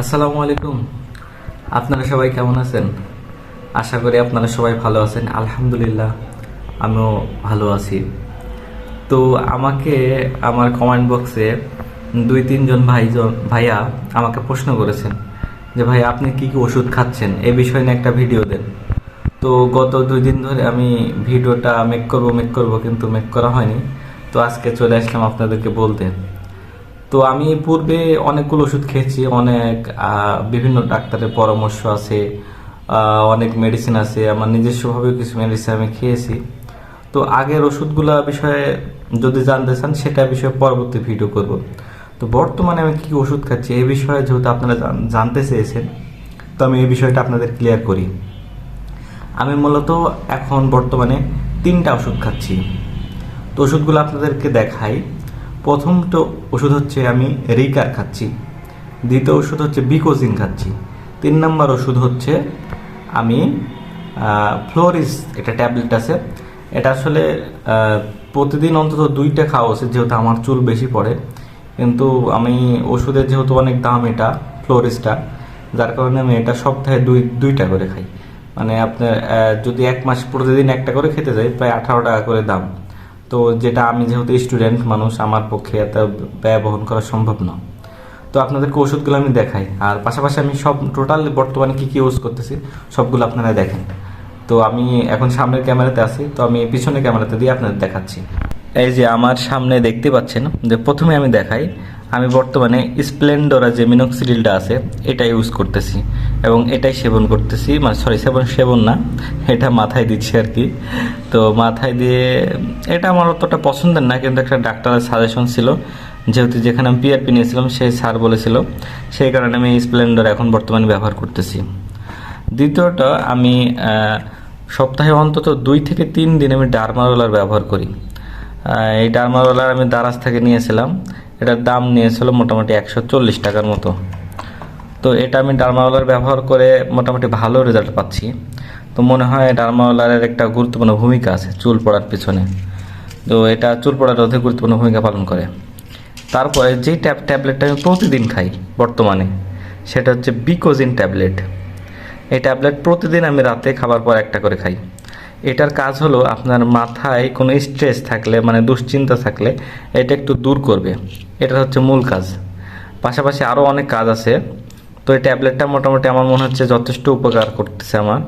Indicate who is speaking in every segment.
Speaker 1: আসসালামু আলাইকুম। আপনারা সবাই কেমন আছেন? আশা করি আপনারা সবাই ভালো আছেন। আলহামদুলিল্লাহ, আমিও ভালো আছি। তো আমাকে আমার কমেন্ট বক্সে দুই, তিনজন ভাইজন, ভাইয়া আমাকে প্রশ্ন করেছেন যে, ভাই, আপনি কি কি ওষুধ খাচ্ছেন? এ বিষয়ে নিয়ে একটা ভিডিও দেন। তো গত দুই দিন ধরে আমি ভিডিওটা মেক করব মেক করব কিন্তু মেক করা হয়নি। তো আজকে চলে আসলাম আপনাদেরকে বলতে। তো আমি পূর্বে অনেকগুলো ওষুধ খেয়েছি, অনেক বিভিন্ন ডাক্তারের পরামর্শ আছে অনেক মেডিসিন আছে, আমার নিজস্বভাবে কিছু মেডিসিন আমি খেয়েছি। তো আগের ওষুধগুলা বিষয়ে যদি জানতে চান, সেটা বিষয়ে পরবর্তী ভিডিও করব। তো বর্তমানে আমি কি ওষুধ খাচ্ছি এই বিষয়ে যেহেতু আপনারা জানতে চেয়েছেন, তো আমি এই বিষয়টা আপনাদের ক্লিয়ার করি। আমি মূলত এখন বর্তমানে তিনটা ওষুধ খাচ্ছি। তো ওষুধগুলো আপনাদেরকে দেখাই। প্রথম তো ওষুধ হচ্ছে আমি রিকার খাচ্ছি। দ্বিতীয় ওষুধ হচ্ছে বিকোজিন খাচ্ছি। তিন নম্বর ওষুধ হচ্ছে আমি ফ্লোরিস এটা ট্যাবলেট আছে। এটা আসলে প্রতিদিন অন্তত দুইটা খাওয়া উচিত যেহেতু আমার চুল বেশি পড়ে। কিন্তু আমি ওষুধের যেহেতু অনেক দাম এটা, ফ্লোরিসটা, যার কারণে আমি এটা সপ্তাহে দুই, দুইটা করে খাই। মানে আপনার যদি এক মাস প্রতিদিন একটা করে খেতে যাই, প্রায় আঠারো টাকা করে দাম। তো যেটা আমি যেহেতু স্টুডেন্ট মানুষ, আমার পক্ষে এত ব্যয় বহন করা সম্ভব না। তো আপনাদেরকে ওষুধগুলো আমি দেখাই। আর পাশাপাশি আমি সব টোটাল বর্তমানে কি কি ইউজ করতেছি, সবগুলো আপনারা দেখেন। তো আমি এখন সামনের ক্যামেরাতে আছি, তো আমি পিছনের ক্যামেরাতে দিয়ে আপনাদের দেখাচ্ছি। এই যে আমার সামনে দেখতে পাচ্ছেন, যে প্রথমে আমি দেখাই আমি বর্তমানে স্প্লেন্ডোরা যে মিনক্সিডিলটা আছে, এটা ইউজ করতেছি। এবং এটাই সেবন করতেছি। মানে সরি সেবন সেবন না, এটা মাথায় দিচ্ছি আর কি তো মাথায় দিয়ে, এটা আমার অতটা পছন্দের না, কিন্তু একটা ডাক্তারের সাজেশন ছিল। যেহেতু যেখানে আমি পিআরপি নিয়েছিলাম, সেই স্যার বলেছিল। সেই কারণে আমি স্প্লেন্ডার এখন বর্তমানে ব্যবহার করতেছি। দ্বিতীয়ত আমি সপ্তাহে অন্তত দুই থেকে তিন দিন আমি ডার্মারোলার ব্যবহার করি। এই ডার্মারোলার আমি দারাজ থেকে নিয়েছিলাম। এটার দাম নিয়েছিল মোটামুটি একশো চল্লিশ টাকার মতো। তো এটা আমি ডার্মাওয়ালার ব্যবহার করে মোটামুটি ভালো রেজাল্ট পাচ্ছি। তো মনে হয় ডার্মাওয়ালারের একটা গুরুত্বপূর্ণ ভূমিকা আছে চুল পড়ার পিছনে। তো এটা চুল পড়ার রোধে গুরুত্বপূর্ণ ভূমিকা পালন করে। তারপরে যেই ট্যাব ট্যাবলেটটা আমি প্রতিদিন খাই বর্তমানে, সেটা হচ্ছে বিকোজিন ট্যাবলেট। এই ট্যাবলেট প্রতিদিন আমি রাতে খাবার পর একটা করে খাই। এটার কাজ হলো আপনার মাথায় কোনো স্ট্রেস থাকলে মানে দুশ্চিন্তা থাকলে এটা একটু দূর করবে। এটা হচ্ছে মূল কাজ। পাশাপাশি আরও অনেক কাজ আছে। তো এই ট্যাবলেটটা মোটামুটি আমার মনে হচ্ছে যথেষ্ট উপকার করতেছে আমার।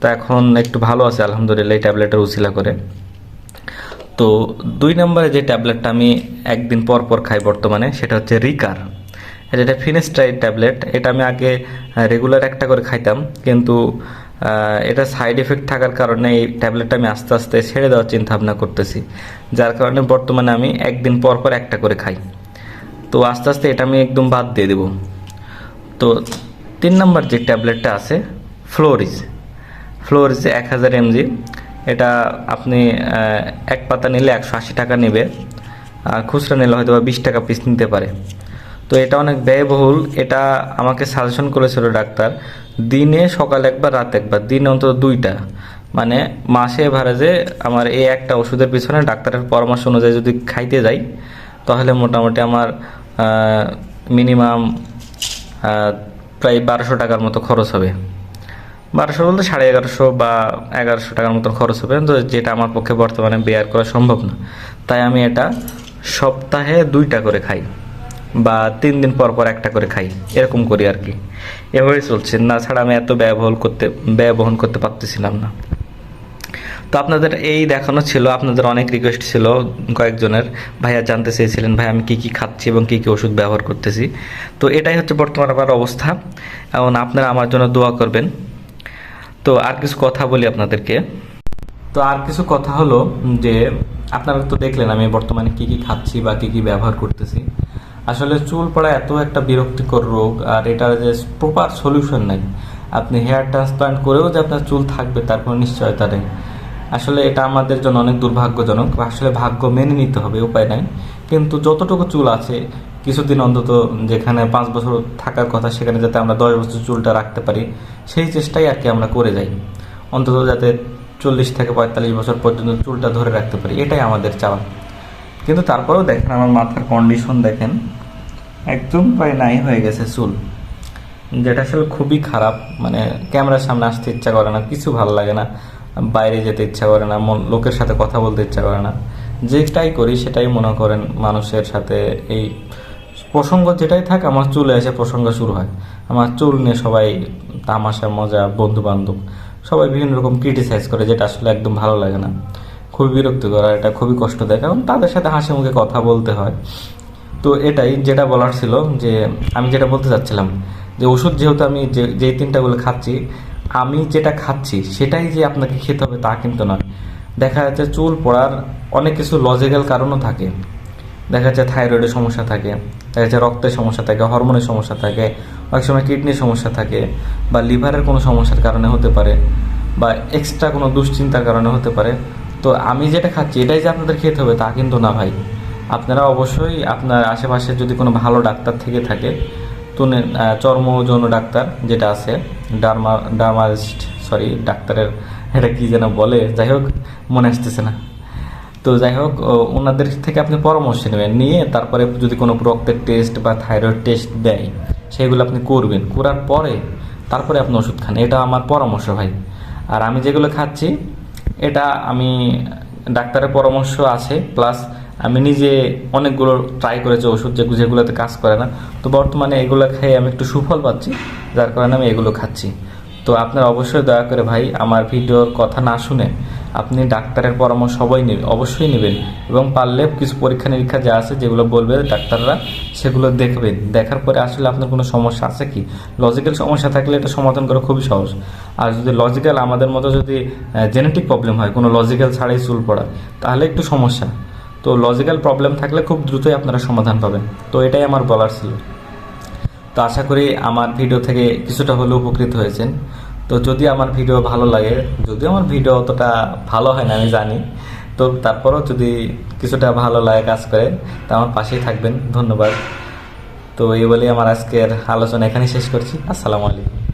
Speaker 1: তো এখন একটু ভালো আছে, আলহামদুলিল্লাহ, এই ট্যাবলেটের উছিলা করে। তো দুই নম্বরে যে ট্যাবলেটটা আমি একদিন পর পর খাই বর্তমানে, সেটা হচ্ছে রিকার। এটা ফিনেস্ট্রাইড ট্যাবলেট। এটা আমি আগে রেগুলার একটা করে খাইতাম। কিন্তু এটা সাইড এফেক্ট থাকার কারণে এই ট্যাবলেটটা আমি আস্তে আস্তে ছেড়ে দেওয়ার চিন্তা ভাবনা করতেছি। যার কারণে বর্তমানে আমি একদিন পর পর একটা করে খাই। তো আস্তে আস্তে এটা আমি একদম বাদ দিয়ে দেবো। তো তিন নম্বর যে ট্যাবলেটটা আছে ফ্লোরিজ ফ্লোরিজ এক হাজার এমজি এটা আপনি এক পাতা নিলে একশো আশি টাকা নেবে। আর খুচরা নিলে হয়তো বা বিশ টাকা পিস নিতে পারে। তো এটা অনেক ব্যয়বহুল। এটা আমাকে সাজেশন করেছিল ডাক্তার, দিনে সকাল একবার, রাত একবার, দিনে অন্তত দুইটা। মানে মাসে এভারেজে আমার এই একটা ওষুধের পিছনে ডাক্তারের পরামর্শ অনুযায়ী যদি খাইতে যাই, তাহলে মোটামুটি আমার মিনিমাম প্রায় বারোশো টাকার মতো খরচ হবে। বারোশো বলতে সাড়ে এগারোশো বা এগারোশো টাকার মতো খরচ হবে। তো যেটা আমার পক্ষে বর্তমানে বেয়ার করা সম্ভব না। তাই আমি এটা সপ্তাহে দুইটা করে খাই। বা তিন দিন পর পর একটা করে খাই। এরকম করি আর কি। এভাবেই চলছে। না ছাড়া আমি এত ব্যয়বহুল করতে ব্যয় বহন করতে পারতেছিলাম না। তো আপনাদের এই দেখানো ছিল, আপনাদের অনেক রিকোয়েস্ট ছিল কয়েকজনের। ভাইয়া জানতে চেয়েছিলেন, ভাই, আমি কি কি খাচ্ছি এবং কি কি ওষুধ ব্যবহার করতেছি? তো এটাই হচ্ছে বর্তমান আমার অবস্থা। এবং আপনারা আমার জন্য দোয়া করবেন। তো আর কিছু কথা বলি আপনাদেরকে। তো আর কিছু কথা হলো যে, আপনারা তো দেখলেন আমি বর্তমানে কি কি খাচ্ছি বা কি কি ব্যবহার করতেছি। আসলে চুল পড়া এত একটা বিরক্তিকর রোগ, আর এটার যে প্রপার সলিউশন নাই। আপনি হেয়ার ট্রান্সপ্লান্ট করেও যে আপনার চুল থাকবে, তার কোনো নিশ্চয়তা নেই। আসলে এটা আমাদের জন্য অনেক দুর্ভাগ্যজনক আসলে ভাগ্য মেনে নিতে হবে, উপায় নাই। কিন্তু যতটুকু চুল আছে, কিছুদিন অন্তত যেখানে পাঁচ বছর থাকার কথা, সেখানে যাতে আমরা দশ বছর চুলটা রাখতে পারি, সেই চেষ্টাই আর কি আমরা করে যাই। অন্তত যাতে চল্লিশ থেকে পঁয়তাল্লিশ বছর পর্যন্ত চুলটা ধরে রাখতে পারি, এটাই আমাদের চাওয়া। কিন্তু তারপরেও দেখেন আমার মাথার কন্ডিশন দেখেন, একদম প্রায় নাই হয়ে গেছে চুল। যেটা আসলে খুবই খারাপ মানে ক্যামেরার সামনে আসতে ইচ্ছা করে না, কিছু ভালো লাগে না, বাইরে যেতে ইচ্ছা করে না লোকের সাথে কথা বলতে ইচ্ছা করে না। যেটাই করি সেটাই মনে করেন মানুষের সাথে এই প্রসঙ্গ যেটাই থাকে, আমার চুলে এসে প্রসঙ্গ শুরু হয়। আমার চুল নিয়ে সবাই তামাশা, মজা বন্ধু বান্ধব সবাই বিভিন্ন রকম ক্রিটিসাইজ করে, যেটা আসলে একদম ভালো লাগে না। খুবই বিরক্তিকর আর এটা খুবই কষ্ট দেয় কারণ তাদের সাথে হাসি মুখে কথা বলতে হয়। তো এটাই যেটা বলার ছিল যে আমি যেটা বলতে চাচ্ছিলাম যে ওষুধ যেহেতু আমি যে যেই তিনটাগুলো খাচ্ছি, আমি যেটা খাচ্ছি সেটাই যে আপনাকে খেতে হবে তা কিন্তু নয়। দেখা যাচ্ছে চুল পড়ার অনেক কিছু লজিক্যাল কারণও থাকে। দেখা যাচ্ছে থাইরয়েডের সমস্যা থাকে, দেখা যাচ্ছে রক্তের সমস্যা থাকে হরমোনের সমস্যা থাকে, অনেক সময় কিডনির সমস্যা থাকে বা লিভারের কোনো সমস্যার কারণে হতে পারে বা এক্সট্রা কোনো দুশ্চিন্তার কারণে হতে পারে। তো আমি যেটা খাচ্ছি, এটাই যে আপনাদের খেতে হবে তা কিন্তু না ভাই। আপনারা অবশ্যই আপনার আশেপাশে যদি কোনো ভালো ডাক্তার থেকে থাকে তো চর্ম যৌন ডাক্তার যেটা আছে, ডার্মা, ডার্মালিস্ট, সরি, ডাক্তারের এটা কী যেন বলে, যাই হোক, মনে আসতেছে না। তো যাই হোক ওনাদের থেকে আপনি পরামর্শ নেবেন, নিয়ে তারপরে যদি কোনো রক্তের টেস্ট বা থাইরয়েড টেস্ট দেয়, সেগুলো আপনি করবেন। করার পরে তারপরে আপনি ওষুধ খান, এটা আমার পরামর্শ ভাই। আর আমি যেগুলো খাচ্ছি এটা আমি ডাক্তারের পরামর্শ আছে প্লাস আমি নিজে অনেকগুলো ট্রাই করেছি ওষুধ যে যেগুলোতে কাজ করে না। তো বর্তমানে এগুলো খেয়ে আমি একটু সুফল পাচ্ছি, যার কারণে আমি এগুলো খাচ্ছি। তো আপনারা অবশ্যই দয়া করে ভাই আমার ভিডিওর কথা না শুনে আপনি ডাক্তারের পরামর্শ সবাই নেবেন অবশ্যই নেবেন। এবং পারলে কিছু পরীক্ষা নিরীক্ষা যা আছে যেগুলো বলবে ডাক্তাররা, সেগুলো দেখবেন দেখার পরে আসলে আপনার কোনো সমস্যা আছে কি? লজিক্যাল সমস্যা থাকলে এটা সমাধান করা খুবই সহজ। আর যদি লজিক্যাল আমাদের মতো যদি জেনেটিক প্রবলেম হয়, কোনো লজিক্যাল ছাড়াই চুল পড়া, তাহলে একটু সমস্যা। তো লজিক্যাল প্রবলেম থাকলে খুব দ্রুতই আপনারা সমাধান পাবেন। তো এটাই আমার বলার ছিল। তো আশা করি আমার ভিডিও থেকে কিছুটা হলেও উপকৃত হয়েছেন। তো যদি আমার ভিডিও ভালো লাগে, যদি আমার ভিডিও অতটা ভালো হয় না, আমি জানি, তো তারপরও যদি কিছুটা ভালো লাগে কাজ করে, তা আমার পাশেই থাকবেন। ধন্যবাদ। তো এই বলেই আমার আজকের আলোচনা এখানেই শেষ করছি। আসসালামু আলাইকুম।